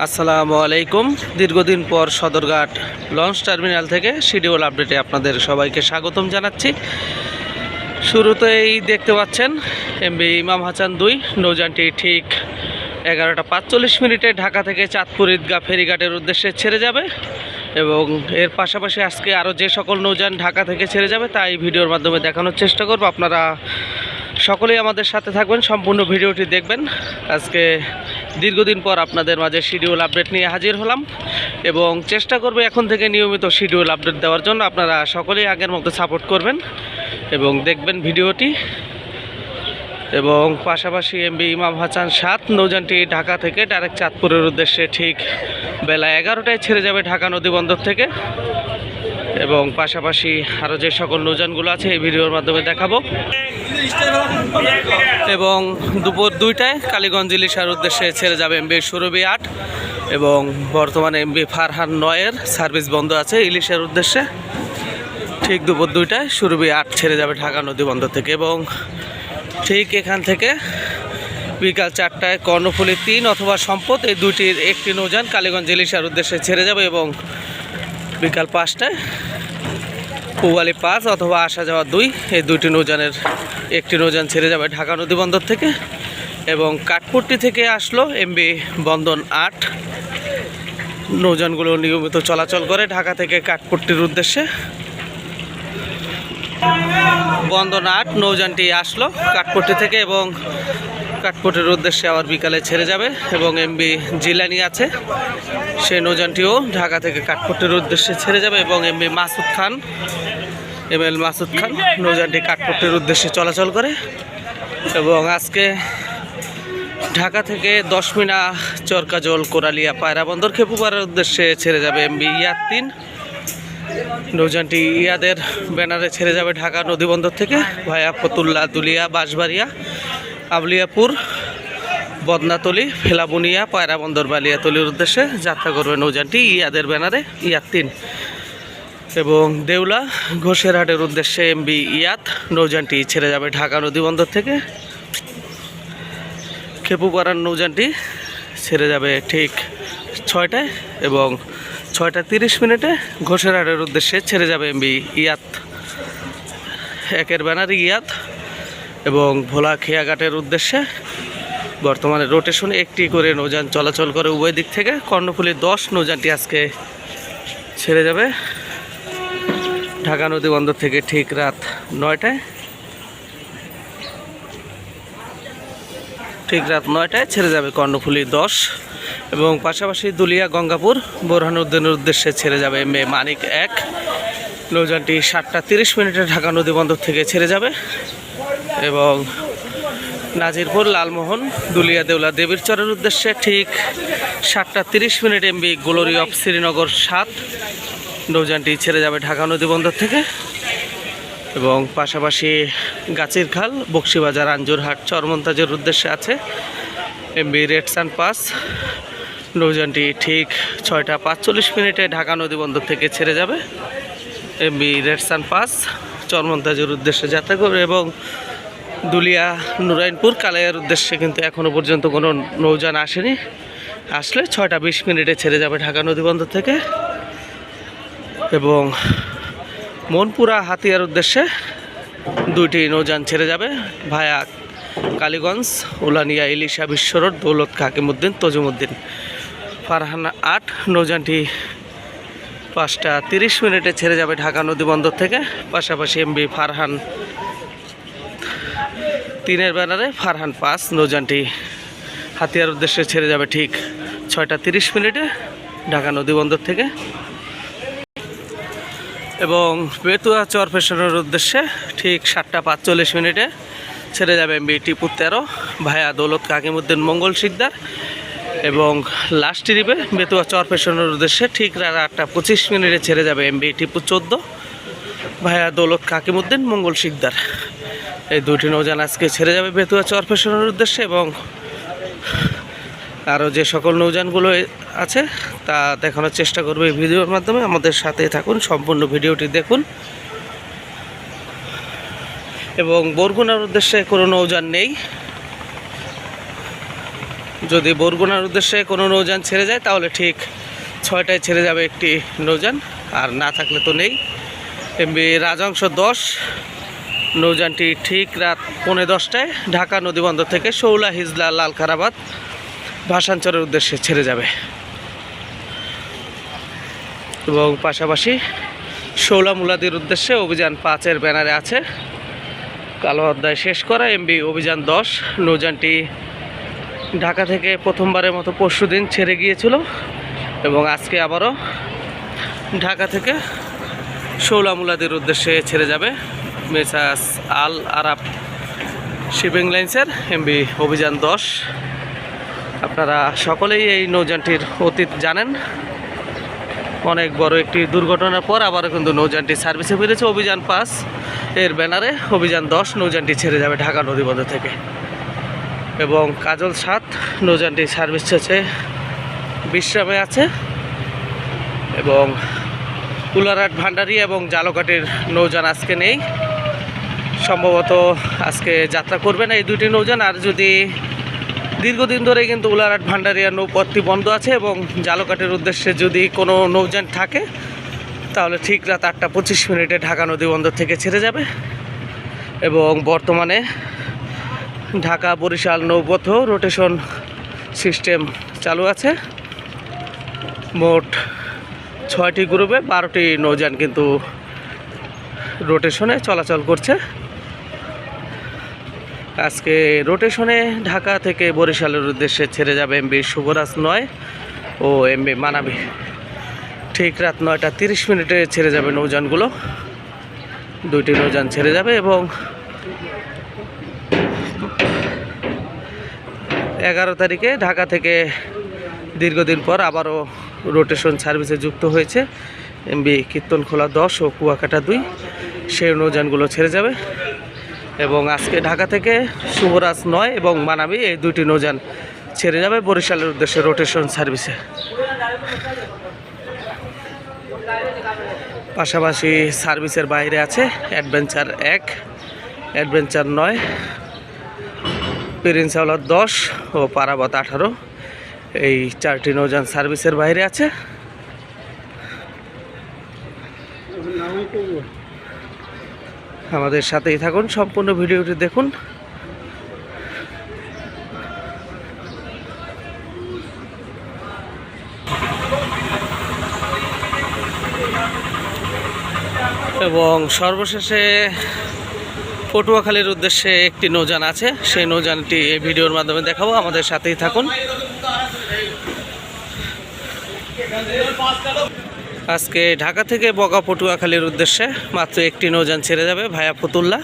আসসালামু আলাইকুম। দীর্ঘদিন পর সদরঘাট লঞ্চ টার্মিনাল থেকে শিডিউল আপডেটে আপনাদের সবাইকে স্বাগতম জানাচ্ছি। শুরুতেই দেখতে পাচ্ছেন এমবি ইমাম হাসান দুই, নৌযানটি ঠিক এগারোটা পাঁচচল্লিশ মিনিটে ঢাকা থেকে চাঁদপুর ঈদগাহ ফেরিঘাটের উদ্দেশ্যে ছেড়ে যাবে এবং এর পাশাপাশি আজকে আরও যে সকল নৌযান ঢাকা থেকে ছেড়ে যাবে তাই ভিডিওর মাধ্যমে দেখানোর চেষ্টা করব। আপনারা সকলেই আমাদের সাথে থাকবেন, সম্পূর্ণ ভিডিওটি দেখবেন। আজকে দীর্ঘদিন পর আপনাদের মাঝে শিডিউল আপডেট নিয়ে হাজির হলাম এবং চেষ্টা করবে এখন থেকে নিয়মিত শিডিউল আপডেট দেওয়ার জন্য। আপনারা সকলেই আগের মতো সাপোর্ট করবেন এবং দেখবেন ভিডিওটি। এবং পাশাপাশি এমবি ইমাম হাসান সাত নৌযানটি ঢাকা থেকে ডাইরেক্ট চাঁদপুরের উদ্দেশ্যে ঠিক বেলা এগারোটায় ছেড়ে যাবে ঢাকা নদীবন্দর থেকে। এবং পাশাপাশি আরও যে সকল নৌযানগুলো আছে এই ভিডিওর মাধ্যমে দেখাবো। এবং দুপুর দুইটায় কালীগঞ্জ ইলিশার উদ্দেশ্যে ছেড়ে যাবে এমবি সুরভি আট এবং বর্তমানে এমবি ফারহান নয়ের সার্ভিস বন্ধ আছে ইলিশের উদ্দেশ্যে। ঠিক দুপুর দুইটায় সুরভি আট ছেড়ে যাবে ঢাকা নদী বন্দর থেকে এবং ঠিক এখান থেকে বিকাল চারটায় কর্ণফুলী তিন অথবা সম্পদ এই দুটির একটি নৌযান কালীগঞ্জ ইলিশার উদ্দেশ্যে ছেড়ে যাবে এবং বিকাল পাঁচটায় পুয়ালি পাঁচ অথবা আসা যাওয়া দুই। এই দুইটি নৌযানের একটি নৌযান ছেড়ে যাবে ঢাকা নদী বন্দর থেকে এবং কাঠপুট্টি থেকে আসলো এমবি বন্দন আট। নৌযানগুলো নিয়মিত চলাচল করে ঢাকা থেকে কাঠপুট্টির উদ্দেশ্যে। বন্দন আট, নৌযানটি আসলো কাঠপট্টি থেকে এবং কাঠপট্টির উদ্দেশ্যে আবার বিকালে ছেড়ে যাবে এবং এমবি জিলানি আছে। সেই নৌযানটিও ঢাকা থেকে কাঠপট্টির উদ্দেশ্যে ছেড়ে যাবে এবং MB Masud Khan M L Masud Khan নৌযানটি কাঠপট্টির উদ্দেশ্যে চলাচল করে এবং আজকে ঢাকা থেকে দশ মিনা চরকাজল কোরালিয়া পায়রা বন্দর খেপুপাড়ার উদ্দেশ্যে ছেড়ে যাবে এমবি ইয়াদ তিন নৌযানটি ইয়াদের ব্যানারে ছেড়ে যাবে ঢাকা নদীবন্দর থেকে ভায়া ফতুল্লা দুলিয়া, বাঁশবাড়িয়া, আবলিয়াপুর, বদনাতলি, ফেলাবুনিয়া, পায়রা বন্দর, বালিয়াতলির উদ্দেশ্যে যাত্রা করবে নৌযানটি ইয়াদের ব্যানারে ইয়াদ তিন এবং দেউলা ঘোষেরহাটের উদ্দেশ্যে এমবি ইয়াত নৌযানটি ছেড়ে যাবে ঢাকা নদীবন্দর থেকে। খেপুপাড়ার নৌযানটি ছেড়ে যাবে ঠিক ছয়টায় এবং ছয়টা তিরিশ মিনিটে ঘোষেরহাটের উদ্দেশ্যে ছেড়ে যাবে এমবি ইয়াত। একের ব্যানার ইয়াত এবং ভোলা খেয়াঘাটের উদ্দেশ্যে বর্তমানে রোটেশনে একটি করে নৌযান চলাচল করে উভয় দিক থেকে। কর্ণফুলী দশ নৌযানটি আজকে ছেড়ে যাবে। ঢাকা নদী বন্দর থেকে ঠিক রাত নয়টায়। ঠিক রাত নয়টায় ছেড়ে যাবে কর্ণফুলী দশ এবং পাশাপাশি দুলিয়া, গঙ্গাপুর, বোরহানুদ্দিনের উদ্দেশ্যে ছেড়ে যাবে মে মানিক এক। নৌযানটি সাতটা তিরিশ মিনিটে ঢাকা নদী বন্দর থেকে ছেড়ে যাবে এবং নাজিরপুর, লালমোহন, দুলিয়া, দেউলা, দেবীর চরের উদ্দেশ্যে ঠিক সাতটা তিরিশ minute MB, Glory of Srinagar সাত। নৌযানটি ছেড়ে যাবে ঢাকা নদী বন্দর থেকে। এবং পাশাপাশি গাছের খাল, বক্সিবাজার, আঞ্জুরহাট চরমন্তাজের উদ্দেশ্যে আছে। MB red sun pass. নৌযানটি ঠিক ছয়টা পাঁচচল্লিশ মিনিটে ঢাকা নদী বন্দর থেকে ছেড়ে যাবে। এমবি রেড সান পাস চরমন্তাজের উদ্দেশ্যে যাত্রা করবে এবং দুলিয়া নুরাইনপুর, কালাইয়ার উদ্দেশ্যে কিন্তু এখনও পর্যন্ত কোনো নৌযান আসেনি। আসলে ছয়টা বিশ মিনিটে ছেড়ে যাবে ঢাকা নদী বন্দর থেকে। এবং মনপুরা হাতিয়ার উদ্দেশ্যে দুইটি নৌযান ছেড়ে যাবে ভায়া কালীগঞ্জ, উলানিয়া ইলিশা বিশ্বরোড দৌলত কাকিমুদ্দিন, তজুমুদ্দিন ফারহানা আট। নৌযানটি পাঁচটা তিরিশ মিনিটে ছেড়ে যাবে ঢাকা নদী বন্দর থেকে। পাশাপাশি এমবি ফারহান তিনের ব্যানারে ফারহান পাঁচ। নৌযানটি হাতিয়ার উদ্দেশ্যে ছেড়ে যাবে ঠিক ছয়টা তিরিশ মিনিটে ঢাকা নদী বন্দর থেকে। এবং বেতুয়া চর পেশনের উদ্দেশ্যে ঠিক সাতটা পাঁচচল্লিশ মিনিটে ছেড়ে যাবে এমবি টিপু তেরো ভায়া দৌলত কাকিমুদ্দিন মঙ্গল শিকদার এবং লাস্ট ট্রিপে বেতুয়া চর পেশনের উদ্দেশ্যে ঠিক রাত আটটা পঁচিশ মিনিটে ছেড়ে যাবে এমবি টিপু চোদ্দ ভায়া দৌলত কাকিমুদ্দিন মঙ্গল শিকদার। এই দুটি নৌজান আজকে ছেড়ে যাবে বেতুয়া চর পেশনের উদ্দেশ্যে এবং আরও যে সকল নৌযানগুলো আছে, তা দেখানোর চেষ্টা করবে এই ভিডিওর মাধ্যমে। আমাদের সাথে থাকুন, সম্পূর্ণ ভিডিওটি দেখুন। এবং বরগুনার উদ্দেশ্যে কোনো নৌযান নেই। যদি বরগুনার উদ্দেশ্যে কোনো নৌযান ছেড়ে যায়, তাহলে ঠিক ছয়টায় ছেড়ে যাবে একটি নৌযান, আর না থাকলে তো নেই। এমবি রাজাংশ দশ, নৌযানটি ঠিক রাত পৌনে দশটায় ঢাকা নদীবন্দর থেকে শৌলা হিজলা লালখারাবাদ। ভাষাঞ্চলের উদ্দেশ্যে ছেড়ে যাবে। এবং পাশাপাশি শৌলা মুলাদির উদ্দেশ্যে অভিযান পাঁচের ব্যানারে আছে। কালো অধ্যায় শেষ করা, এমবি অভিযান দশ। নৌযানটি ঢাকা থেকে প্রথমবারের মতো পরশু দিন ছেড়ে গিয়েছিল এবং আজকে আবারও ঢাকা থেকে শৌলা মুলাদির উদ্দেশ্যে ছেড়ে যাবে। মেসাস আল আরাব শিপিং লাইন্সের এমবি অভিযান দশ। আপনারা সকলেই এই নৌযানটির অতীত জানেন। অনেক বড় একটি দুর্ঘটনার পর আবারও কিন্তু নৌযানটি সার্ভিসে ফিরেছে অভিযান পাস এর ব্যানারে। অভিযান দশ, নৌযানটি ছেড়ে যাবে ঢাকা নদীবন্দর থেকে। এবং কাজল সাত, নৌযানটি সার্ভিস শেষে বিশ্রামে আছে। এবং কুলারহাট ভান্ডারি এবং জালকাটির নৌযান আজকে নেই। সম্ভবত আজকে যাত্রা করবে না এই দুটি নৌযান। আর যদি দীর্ঘদিন ধরে কিন্তু উলারহাট ভান্ডারিয়া নৌপথটি বন্ধ আছে এবং জালকাটের উদ্দেশ্যে যদি কোনো নৌযান থাকে, তাহলে ঠিক রাত আটটা পঁচিশ মিনিটে ঢাকা নদী বন্দর থেকে ছেড়ে যাবে। এবং বর্তমানে ঢাকা বরিশাল নৌপথ রোটেশন সিস্টেম চালু আছে। মোট ছয়টি গ্রুপে বারোটি নৌযান কিন্তু রোটেশনে চলাচল করছে। আজকে রোটেশনে ঢাকা থেকে বরিশালের উদ্দেশ্যে ছেড়ে যাবে এমবি শুভরাজ নয় ও এমবি মানাবি। ঠিক রাত নয়টা তিরিশ মিনিটে ছেড়ে যাবে নৌযানগুলো। দুইটি নৌযান ছেড়ে যাবে এবং এগারো তারিখে ঢাকা থেকে দীর্ঘদিন পর আবারও রোটেশন সার্ভিসে যুক্ত হয়েছে। এমবি কীর্তনখোলা দশ ও কুয়াকাটা দুই। সেই নৌযানগুলো ছেড়ে যাবে। এবং আজকে ঢাকা থেকে শুভরাজ নয় এবং মানাবি এই দুইটি নৌযান ছেড়ে যাবে বরিশালের উদ্দেশ্যে রোটেশন সার্ভিসে পাশাপাশি সার্ভিসের বাইরে আছে অ্যাডভেঞ্চার এক অ্যাডভেঞ্চার নয় প্রিন্স দশ ও পারাবত আঠারো। এই চারটি নৌযান সার্ভিসের বাইরে আছে। আমাদের সাথেই থাকুন, সম্পূর্ণ ভিডিওটি দেখুন। এবং সর্বশেষে পটুয়াখালীর উদ্দেশ্যে একটি নৌযান আছে। সেই নৌযানটি এই ভিডিওর মাধ্যমে দেখাবো, আমাদের সাথেই থাকুন। আজকে ঢাকা থেকে বগা পটুয়াখালীর উদ্দেশ্যে মাত্র একটি নৌযান ছেড়ে যাবে ভায়া ফতুল্লা।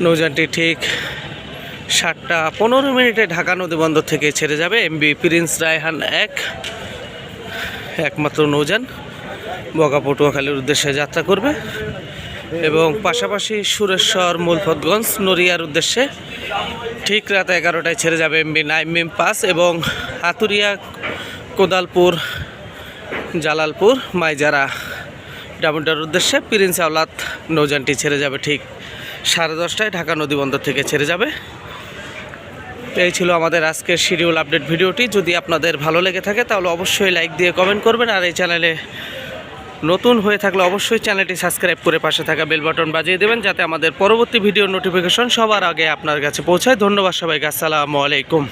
নৌযানটি ঠিক সাতটা পনেরো মিনিটে ঢাকা নদীবন্দর থেকে ছেড়ে যাবে এমবি প্রিন্স রায়হান এক, একমাত্র নৌযান। বগা পটুয়াখালীর উদ্দেশ্যে যাত্রা করবে এবং পাশাপাশি সুরেশ্বর মূলফতগঞ্জ নড়িয়ার উদ্দেশ্যে ঠিক রাত এগারোটায় ছেড়ে যাবে এমবি নাইমিম পাস এবং হাতুরিয়া কোদালপুর জালালপুর, মাইজারা ডামুডার উদ্দেশ্যে প্রিন্স আওলাদ নৌযানটি ছেড়ে যাবে ঠিক সাড়ে দশটায় ঢাকা নদীবন্দর থেকে ছেড়ে যাবে। এই ছিল আমাদের আজকের শিডিউল আপডেট ভিডিওটি। যদি আপনাদের ভালো লেগে থাকে তাহলে অবশ্যই লাইক দিয়ে কমেন্ট করবেন আর এই চ্যানেলে নতুন হয়ে থাকলে অবশ্যই চ্যানেলটি সাবস্ক্রাইব করে পাশে থাকা বেল বাটন বাজিয়ে দেবেন যাতে আমাদের পরবর্তী ভিডিও নোটিফিকেশন সবার আগে আপনার কাছে পৌঁছায়। ধন্যবাদ সবাইকে। আসসালামু আলাইকুম।